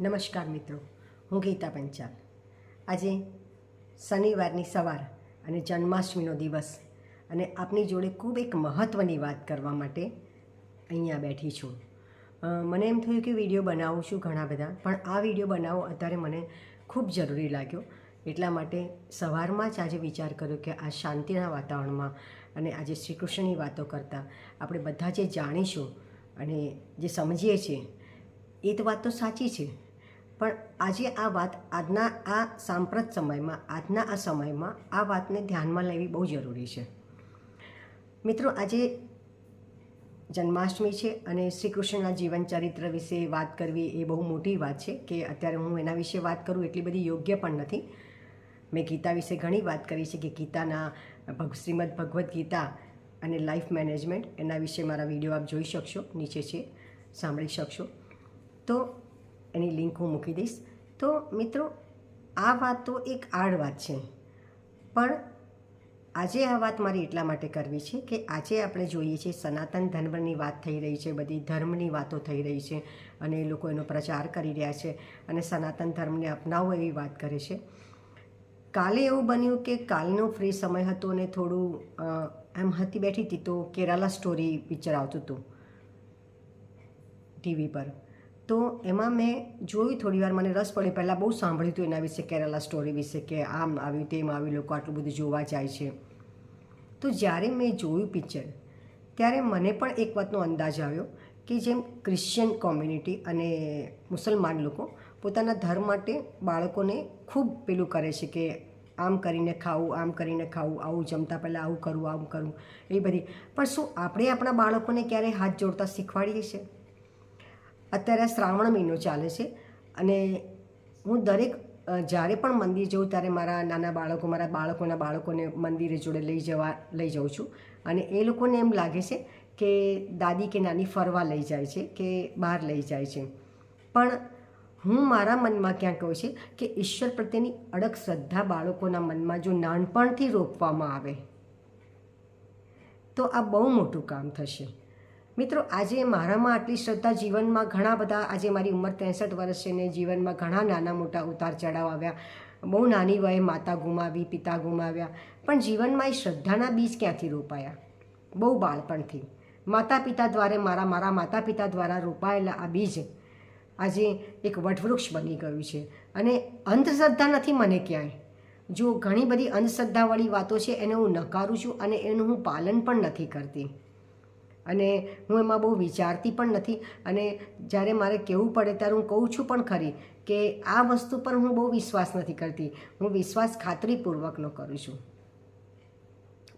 નમસ્કાર મિત્રો, હું ગીતા પંચાલ. આજે શનિવારની સવાર અને જન્માષ્ટમીનો દિવસ અને આપની જોડે ખૂબ એક મહત્ત્વની વાત કરવા માટે અહીંયા બેઠી છું. મને એમ થયું કે વીડિયો બનાવું છું ઘણા બધા, પણ આ વીડિયો બનાવો અત્યારે મને ખૂબ જરૂરી લાગ્યો. એટલા માટે સવારમાં જ આજે વિચાર કર્યો કે આ શાંતિના વાતાવરણમાં અને આજે શ્રી કૃષ્ણની વાતો કરતાં આપણે બધા જે જાણીશું અને જે સમજીએ છીએ, એ તો વાત તો સાચી છે. પણ આજે આ વાત આજના આ સાંપ્રત સમયમાં, આજના આ સમયમાં આ વાતને ધ્યાનમાં લેવી બહુ જરૂરી છે. મિત્રો, આજે જન્માષ્ટમી છે અને શ્રી કૃષ્ણના જીવન ચરિત્ર વિશે વાત કરવી એ બહુ મોટી વાત છે કે અત્યારે હું એના વિશે વાત કરું એટલી બધી યોગ્ય પણ નથી. મેં ગીતા વિશે ઘણી વાત કરી છે કે ગીતાના ભગ, શ્રીમદ ભગવદ્ ગીતા અને લાઈફ મેનેજમેન્ટ એના વિશે મારા વીડિયો આપ જોઈ શકશો, નીચે છે, સાંભળી શકશો. તો એની લિંક હું મૂકી દઈશ. તો મિત્રો, આ વાત તો એક આડ વાત છે. પણ આજે આ વાત મારી એટલા માટે કરવી છે કે આજે આપણે જોઈએ છીએ સનાતન ધર્મની વાત થઈ રહી છે, બધી ધર્મની વાતો થઈ રહી છે અને એ લોકો એનો પ્રચાર કરી રહ્યા છે અને સનાતન ધર્મને અપનાવો એવી વાત કરે છે. કાલે એવું બન્યું કે કાલનો ફ્રી સમય હતો અને થોડું એમ હતી બેઠી હતી તો કેરાલા સ્ટોરી પિક્ચર આવતું હતું. ટીવી પર. તો એમાં મેં જોયું થોડી વાર, મને રસ પડ્યો પહેલાં બહુ સાંભળ્યું હતું એના વિશે, કેરાલા સ્ટોરી વિશે, કે આમ આવ્યું, તેમ આવ્યું, લોકો આટલું બધું જોવા જાય છે. તો જ્યારે મેં જોયું પિક્ચર ત્યારે મને પણ એક વાતનો અંદાજ આવ્યો કે જેમ ક્રિશ્ચિયન કોમ્યુનિટી અને મુસલમાન લોકો પોતાના ધર્મ માટે બાળકોને ખૂબ પેલું કરે છે કે આમ કરીને ખાવું, આમ કરીને ખાવું, આવું જમતા પહેલાં આવું કરવું આવું કરવું એ બધી. પણ શું આપણે આપણા બાળકોને ક્યારેય હાથ જોડતા શીખવાડીએ છીએ? અત્યારે શ્રાવણ મહિનો ચાલે છે અને હું દરેક જ્યારે પણ મંદિર જઉં ત્યારે મારા નાના બાળકો, મારા બાળકોના બાળકોને મંદિરે જોડે લઈ જવા, લઈ જાઉં છું. અને એ લોકોને એમ લાગે છે કે દાદી કે નાની ફરવા લઈ જાય છે કે બહાર લઈ જાય છે. પણ હું મારા મનમાં ક્યાં કહું છે કે ઈશ્વર પ્રત્યેની અડગ શ્રદ્ધા બાળકોના મનમાં જો નાનપણથી રોપવામાં આવે, તો આ બહુ મોટું કામ થશે. મિત્રો, આજે મારામાં આટલી શ્રદ્ધા જીવનમાં ઘણા બધા, આજે મારી ઉંમર ત્રેસઠ વર્ષ છે ને જીવનમાં ઘણા નાના મોટા ઉતાર ચઢાવ આવ્યા. બહુ નાની વયે માતા ગુમાવી, પિતા ગુમાવ્યા, પણ જીવનમાં એ શ્રદ્ધાના બીજ ક્યાંથી રોપાયા? બહુ બાળપણથી. માતા પિતા દ્વારા મારા મારા માતા પિતા દ્વારા રોપાયેલા આ બીજ આજે એક વટવૃક્ષ બની ગયું છે. અને અંધશ્રદ્ધા નથી મને ક્યાંય. જો ઘણી બધી અંધશ્રદ્ધાવાળી વાતો છે, એને હું નકારું છું અને એનું હું પાલન પણ નથી કરતી. અને હું એમાં બહુ વિચારતી પણ નથી. અને જ્યારે મારે કહેવું પડે ત્યારે હું કહું છું પણ ખરી કે આ વસ્તુ પર હું બહુ વિશ્વાસ નથી કરતી. હું વિશ્વાસ ખાતરીપૂર્વકનો કરું છું.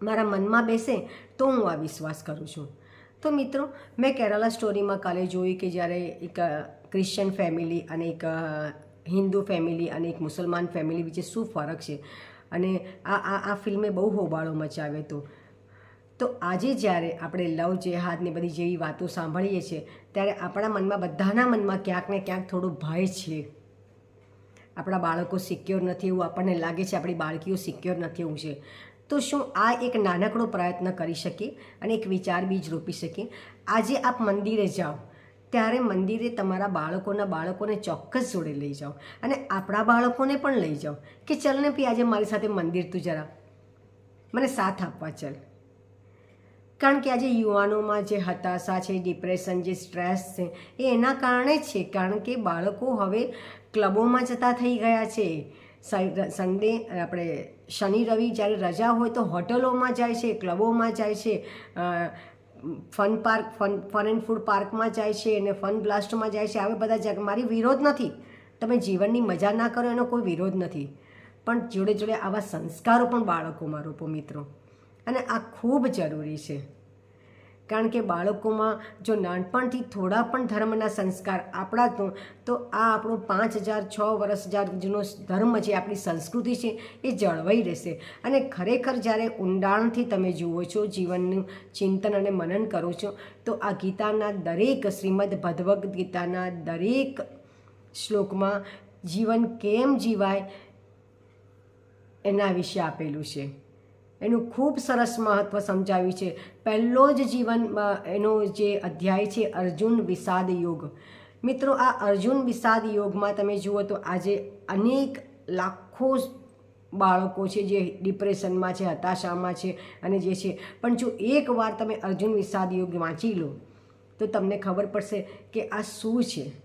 મારા મનમાં બેસે તો હું આ વિશ્વાસ કરું છું. તો મિત્રો, મેં કેરાલા સ્ટોરીમાં કાલે જોયું કે જ્યારે એક ક્રિશ્ચન ફેમિલી અને એક હિન્દુ ફેમિલી અને એક મુસલમાન ફેમિલી વચ્ચે શું ફરક છે? અને આ આ આ ફિલ્મે બહુ હોબાળો મચાવ્યો હતો. તો આજે જ્યારે આપણે લવ જેહાદ ને બધી જેવી વાતો સાંભળીએ છીએ, ત્યારે આપણા મનમાં બધાના મનમાં ક્યાંક ને ક્યાંક થોડો ભય છે. આપણા બાળકો સિક્યોર નથી એવું આપણને લાગે છે, આપણી બાળકીઓ સિક્યોર નથી એવું છે. તો શું આ એક નાનકડો પ્રયત્ન કરી શકીએ અને એક વિચાર બીજ રોપી શકીએ? આજે આપ મંદિરે જાઓ, ત્યારે મંદિરે તમારા બાળકોના બાળકોને ચોક્કસ જોડે લઈ જાઓ અને આપણા બાળકોને પણ લઈ જાઓ કે, ચલ ને પી આજે મારી સાથે મંદિર તું જરા. મને સાથ આપવા ચલ. કારણ કે આજે યુવાનોમાં જે હતાશા છે ડિપ્રેશન જે સ્ટ્રેસ છે, એ એના કારણે જ છે. કારણ કે બાળકો હવે ક્લબોમાં જતા થઈ ગયા છે. સન્ડે આપણે શનિ, રવિ જ્યારે રજા હોય તો હોટલોમાં જાય છે ક્લબોમાં જાય છે fun park fun fun and food પાર્કમાં જાય છે અને ફન બ્લાસ્ટમાં જાય છે. આવે બધા જગ, મારી વિરોધ નથી. તમે જીવનની મજા ના કરો એનો કોઈ વિરોધ નથી. પણ જોડે જોડે આવા સંસ્કારો પણ બાળકોમાં રોપો મિત્રો. અને આ ખૂબ જરૂરી છે. કારણ કે બાળકોમાં જો નાનપણથી થોડા પણ ધર્મના સંસ્કાર આપણા તો આ આપણું પાંચ હજાર, છ વર્ષ હજાર જૂનો ધર્મ છે, આપણી સંસ્કૃતિ છે, એ જળવાઈ રહેશે. અને ખરેખર જ્યારે ઊંડાણથી તમે જુઓ છો જીવનનું ચિંતન અને મનન કરો છો, તો આ ગીતાના દરેક શ્રીમદ ભગવદ્ ગીતાના દરેક શ્લોકમાં જીવન કેમ જીવાય એના વિશે આપેલું છે. એનું ખૂબ સરસ મહત્ત્વ સમજાવ્યું છે. પહેલો જ જીવન એનો જે અધ્યાય છે, અર્જુન વિષાદ યોગ. મિત્રો, આ અર્જુન વિષાદ યોગમાં તમે જુઓ તો આજે અનેક લાખો બાળકો છે જે ડિપ્રેશનમાં છે, હતાશામાં છે અને જે છે. પણ જો એકવાર તમે અર્જુન વિષાદ યોગ વાંચી લો, તો તમને ખબર પડશે કે આ શું છે?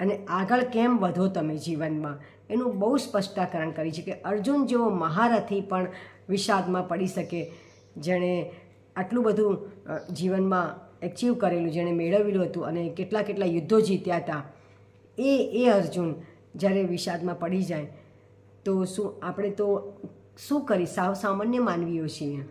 અને આગળ કેમ વધો તમે જીવનમાં? એનું બહુ સ્પષ્ટાકરણ કરી છે કે અર્જુન જેવો મહારથી પણ વિષાદમાં પડી શકે. જેણે આટલું બધું જીવનમાં એચીવ કરેલું, જેણે મેળવેલું હતું અને કેટલા કેટલા યુદ્ધો જીત્યા હતા, એ એ અર્જુન જ્યારે વિષાદમાં પડી જાય, તો શું આપણે તો શું કરી? સાવ સામાન્ય માનવીઓ છીએ.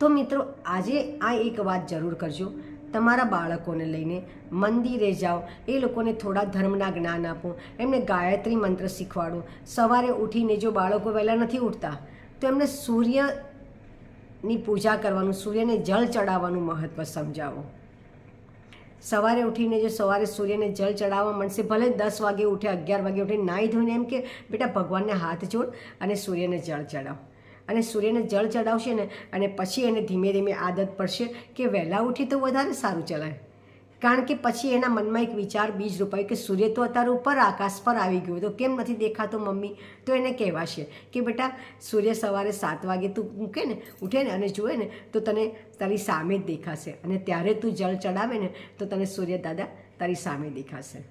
તો મિત્રો, આજે આ એક વાત જરૂર કરજો. તમારા બાળકોને લઈને મંદિરે જાઓ, એ લોકોને થોડા ધર્મના જ્ઞાન આપો, એમને ગાયત્રી મંત્ર શીખવાડો. સવારે ઉઠીને જો બાળકો વહેલા નથી ઉઠતા, તો એમને સૂર્યની પૂજા કરવાનું, સૂર્યને જળ ચડાવવાનું મહત્ત્વ સમજાવો. સવારે ઉઠીને જો સવારે સૂર્યને જળ ચડાવવા મળશે, ભલે દસ વાગે ઉઠે, અગિયાર વાગે ઉઠે, નાહી ધોઈને એમ કે, બેટા, ભગવાનને હાથ જોડ અને સૂર્યને જળ ચડાવ. અને સૂર્યને જળ ચડાવશે ને, અને પછી એને ધીમે ધીમે આદત પડશે કે વહેલા ઉઠી તો વધારે સારું ચલાય. કારણ કે પછી એના મનમાં એક વિચાર બીજ રૂપાય કે સૂર્ય તો અત્યારે ઉપર આકાશ પર આવી ગયો તો કેમ નથી દેખાતો મમ્મી? તો એને કહેવાશે કે બેટા, સૂર્ય સવારે સાત વાગે તું મૂકે ને, ઉઠે ને અને જુએ ને તો તને તારી સામે જ દેખાશે. અને ત્યારે તું જળ ચડાવે ને તો તને સૂર્ય દાદા તારી સામે દેખાશે.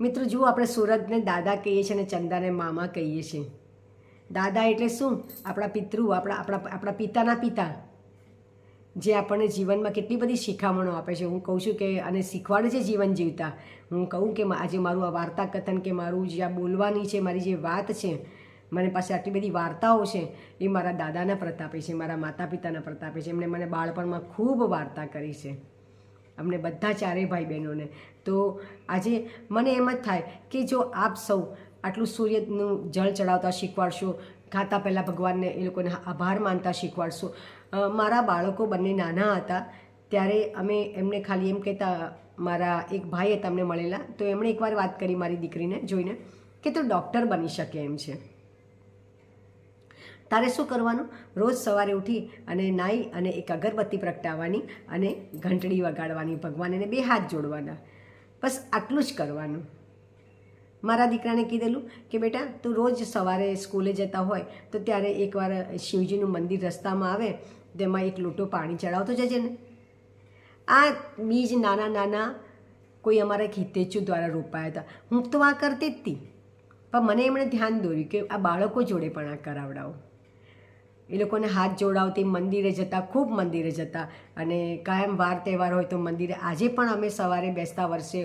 મિત્રો, જુઓ, આપણે સુરતને દાદા કહીએ છીએ અને ચંદાને મામા કહીએ છીએ. દાદા એટલે શું? આપણા પિતૃ, આપણા આપણા આપણા પિતાના પિતા. જે આપણને જીવનમાં કેટલી બધી શિખામણો આપે છે. હું કહું છું કે, અને શીખવાડે છે જીવન જીવતા. હું કહું કે આજે મારું આ વાર્તા કથન કે મારું જે આ બોલવાની છે, મારી જે વાત છે, મને પાસે આટલી બધી વાર્તાઓ છે, એ મારા દાદાના પ્રતાપે છે, મારા માતા પિતાના પ્રતાપે છે. એમણે મને બાળપણમાં ખૂબ વાર્તા કરી છે. અમને બધા ચારેય ભાઈ બહેનોને તો આજે મને એમ જ થાય કે જો આપ સૌ આટલું સૂર્યનું જળ ચડાવતા શીખવાડશો, ખાતા પહેલાં ભગવાનને એ લોકોને આભાર માનતા શીખવાડશો. મારા બાળકો બંને નાના હતા, ત્યારે અમે એમને ખાલી એમ કહેતા, મારા એક ભાઈ હતા અમને મળેલા. તો એમણે એકવાર વાત કરી મારી દીકરીને જોઈને કે તું ડૉક્ટર બની શકે એમ છે. તારે શું કરવાનું? રોજ સવારે ઉઠી અને નાહી અને એક અગરબત્તી પ્રગટાવવાની અને ઘંટડી વગાડવાની ભગવાનને બે હાથ જોડવાના. બસ આટલું જ કરવાનું. મારા દીકરાને કીધેલું કે બેટા, તું રોજ સવારે સ્કૂલે જતા હોય તો ત્યારે એકવાર શિવજીનું મંદિર રસ્તામાં આવે, તેમાં એક લોટો પાણી ચડાવતો જજે ને. આ બીજ નાના નાના કોઈ અમારા હિતેચુ દ્વારા રોપાયા હતા. હું તો આ કરતી જ હતી પણ મને એમણે ધ્યાન દોર્યું કે આ બાળકો જોડે પણ આ કરાવડાવો. એ લોકોને હાથ જોડાવતી મંદિરે જતા, ખૂબ મંદિરે જતા અને કાયમ વાર તહેવાર હોય તો મંદિરે. આજે પણ અમે સવારે બેસતા વર્ષે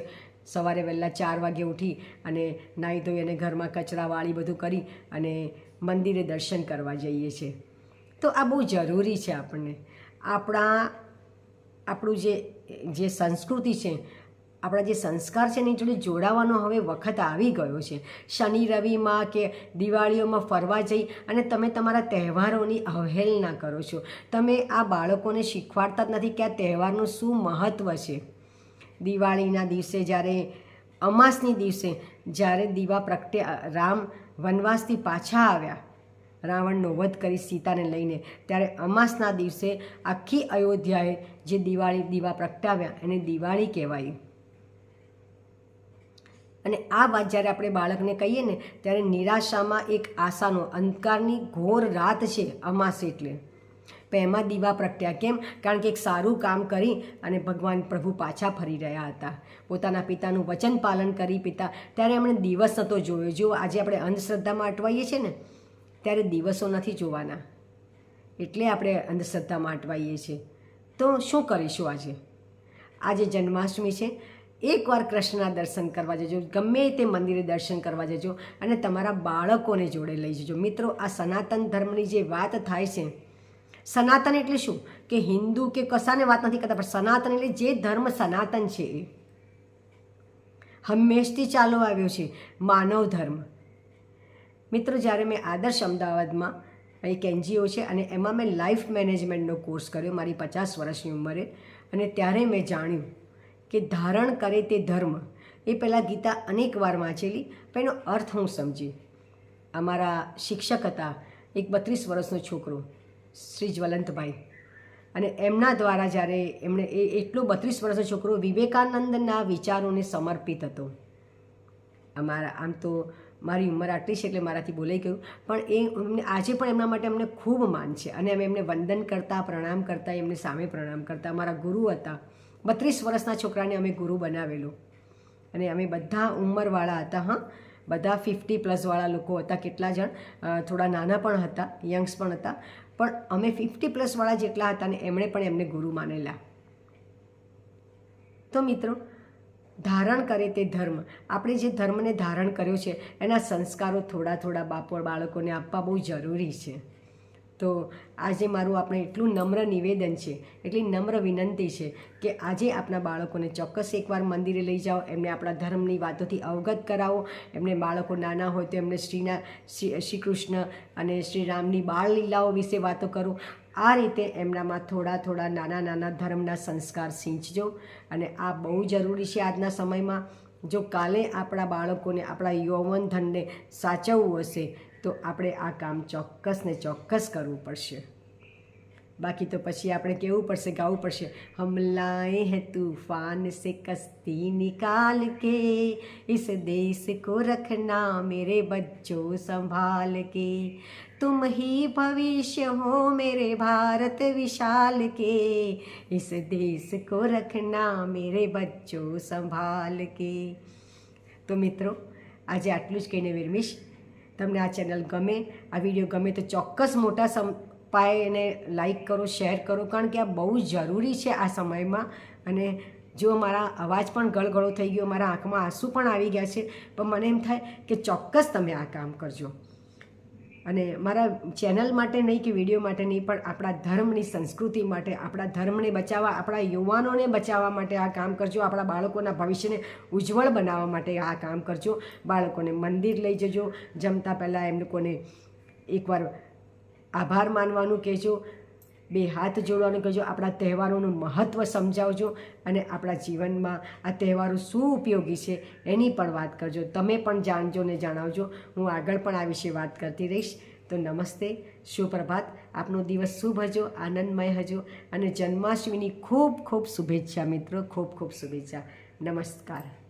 સવારે વહેલા ચાર વાગે ઉઠી અને નાહી ધોઈ અને ઘરમાં કચરા વાળી બધું કરી અને મંદિરે દર્શન કરવા જઈએ છીએ. તો આ બહુ જરૂરી છે આપણને. આપણા, આપણું જે જે સંસ્કૃતિ છે, આપણા જે સંસ્કાર છે એની જોડે જોડાવાનો હવે વખત આવી ગયો છે. શનિ રવિમાં કે દિવાળીઓમાં ફરવા જઈ અને તમે તમારા તહેવારોની અવહેલના કરો છો. તમે આ બાળકોને શીખવાડતા જ નથી કે આ તહેવારનું શું મહત્ત્વ છે. દિવાળીના દિવસે જ્યારે, અમાસની દિવસે જ્યારે દીવા પ્રગટે, રામ વનવાસથી પાછા આવ્યા, રાવણનો વધ કરી સીતાને લઈને, ત્યારે અમાસના દિવસે આખી અયોધ્યાએ જે દિવાળી, દીવા પ્રગટાવ્યા એને દિવાળી કહેવાય. અને આ વાત જ્યારે આપણે બાળકને કહીએ ને, ત્યારે નિરાશામાં એક આશાનો, અંધકારની ઘોર રાત છે અમાસ એટલે. એમાં દીવા પ્રગટ્યા કેમ? કારણ કે એક સારું કામ કરી અને ભગવાન પ્રભુ પાછા ફરી રહ્યા હતા. પોતાના પિતાનું વચન પાલન કરી પિતા, ત્યારે એમણે દિવસ નહોતો જોયો. જો આજે આપણે અંધશ્રદ્ધામાં અટવાઈએ છીએ ને, ત્યારે દિવસો નથી જોવાના. એટલે આપણે અંધશ્રદ્ધામાં અટવાઈએ છીએ. તો શું કરીશું આજે? આજે જન્માષ્ટમી છે. એકવાર કૃષ્ણના દર્શન કરવા જજો. ગમે તે મંદિરે દર્શન કરવા જજો અને તમારા બાળકોને જોડે લઈ જજો. મિત્રો, આ સનાતન ધર્મની જે વાત થાય છે સનાતન એટલે શું? કે હિન્દુ કે કશાને વાત નથી કરતા, પણ સનાતન એટલે જે ધર્મ સનાતન છે એ. હંમેશથી ચાલુ આવ્યો છે માનવ ધર્મ. મિત્રો, જ્યારે મેં આદર્શ અમદાવાદમાં એક એનજીઓ છે અને એમાં મેં લાઈફ મેનેજમેન્ટનો કોર્સ કર્યો મારી પચાસ વર્ષની ઉંમરે, અને ત્યારે મેં જાણ્યું કે ધારણ કરે તે ધર્મ એ પહેલાં ગીતા અનેક વાર વાંચેલી, પણ એનો અર્થ હું સમજી. અમારા શિક્ષક હતા એક બત્રીસ વર્ષનો છોકરો. શ્રી જ્વલંતભાઈ અને એમના દ્વારા જ્યારે એમણે એ એટલો બત્રીસ વર્ષનો છોકરો વિવેકાનંદના વિચારોને સમર્પિત હતો. અમારા, આમ તો મારી ઉંમર આટલી છે એટલે મારાથી બોલાઈ ગયું. પણ એ એમને આજે પણ એમના માટે અમને ખૂબ માન છે. અને અમે એમને વંદન કરતા, પ્રણામ કરતા, એમને સામે પ્રણામ કરતા. અમારા ગુરુ હતા. બત્રીસ વર્ષના છોકરાને અમે ગુરુ બનાવેલો. અને અમે બધા ઉંમરવાળા હતા, હા. બધા ફિફ્ટી પ્લસવાળા લોકો હતા. કેટલા જણ થોડા નાના પણ હતા, યંગ્સ પણ હતા. પણ અમે ફિફ્ટી પ્લસવાળા જેટલા હતા ને એમણે પણ એમને ગુરુ માનેલા. તો મિત્રો, ધારણ કરે તે ધર્મ. આપણે જે ધર્મને ધારણ કર્યો છે, એના સંસ્કારો થોડા થોડા બાપો બાળકોને આપવા બહુ જરૂરી છે. તો આજે મારું આપણે એટલું નમ્ર નિવેદન છે, એટલી નમ્ર વિનંતી છે કે આજે આપણા બાળકોને ચોક્કસ એકવાર મંદિરે લઈ જાઓ, એમને આપણા ધર્મની વાતોથી અવગત કરાવો, એમને બાળકો નાના હોય તો એમને શ્રીના, શ્રી કૃષ્ણ અને શ્રી રામની બાળ લીલાઓ વિશે વાતો કરો. આ રીતે એમનામાં થોડા થોડા નાના નાના ધર્મના સંસ્કાર સિંચજો અને આ બહુ જરૂરી છે આજના સમયમાં. જો કાલે આપણા બાળકોને, આપણા યૌવન ધનને સાચવવું હશે तो आप आ काम चौक्स ने चौक्स करव पड़ से बाकी तो पी आप कहव पड़ से गाँव पड़ से हमलाए हैं तूफ़ान से कश्ती निकाल के इस देश को रखना मेरे बच्चों संभाल के तुम ही भविष्य हो मेरे भारत विशाल के इस देश को रखना मेरे बच्चों संभाल के तो मित्रों आज आटलूज कहीने विरमीश તમને આ ચેનલ ગમે, આ વીડિયો ગમે તો ચોક્કસ મોટા સમ, પાયે એને લાઈક કરો શેર કરો, કારણ કે આ બહુ જરૂરી છે આ સમયમાં. અને જો મારા અવાજ પણ ગળગળો થઈ ગયો, મારા આંખમાં આંસુ પણ આવી ગયા છે, પણ મને એમ થાય કે ચોક્કસ તમે આ કામ કરજો. અને મારા ચેનલ માટે નહીં કે વીડિયો માટે નહીં, પણ આપણા ધર્મની સંસ્કૃતિ માટે, આપણા ધર્મને બચાવવા, આપણા યુવાનોને બચાવવા માટે આ કામ કરજો, આપણા બાળકોના ભવિષ્યને ઉજ્જવળ બનાવવા માટે આ કામ કરજો. બાળકોને મંદિર લઈ જજો. જમતા પહેલાં એમ લોકોને એકવાર આભાર માનવાનું કહેજો. બે હાથ જોડવાનું કહેજો, આપણા તહેવારોનું મહત્ત્વ સમજાવજો અને આપણા જીવનમાં આ તહેવારો શું ઉપયોગી છે એની પણ વાત કરજો. તમે પણ જાણજો ને જણાવજો. હું આગળ પણ આ વિશે વાત કરતી રહીશ. તો નમસ્તે, સુપ્રભાત. આપનો દિવસ શુભ હજો, આનંદમય હજો અને જન્માષ્ટમીની ખૂબ ખૂબ શુભેચ્છા મિત્રો, ખૂબ ખૂબ શુભેચ્છા. નમસ્કાર.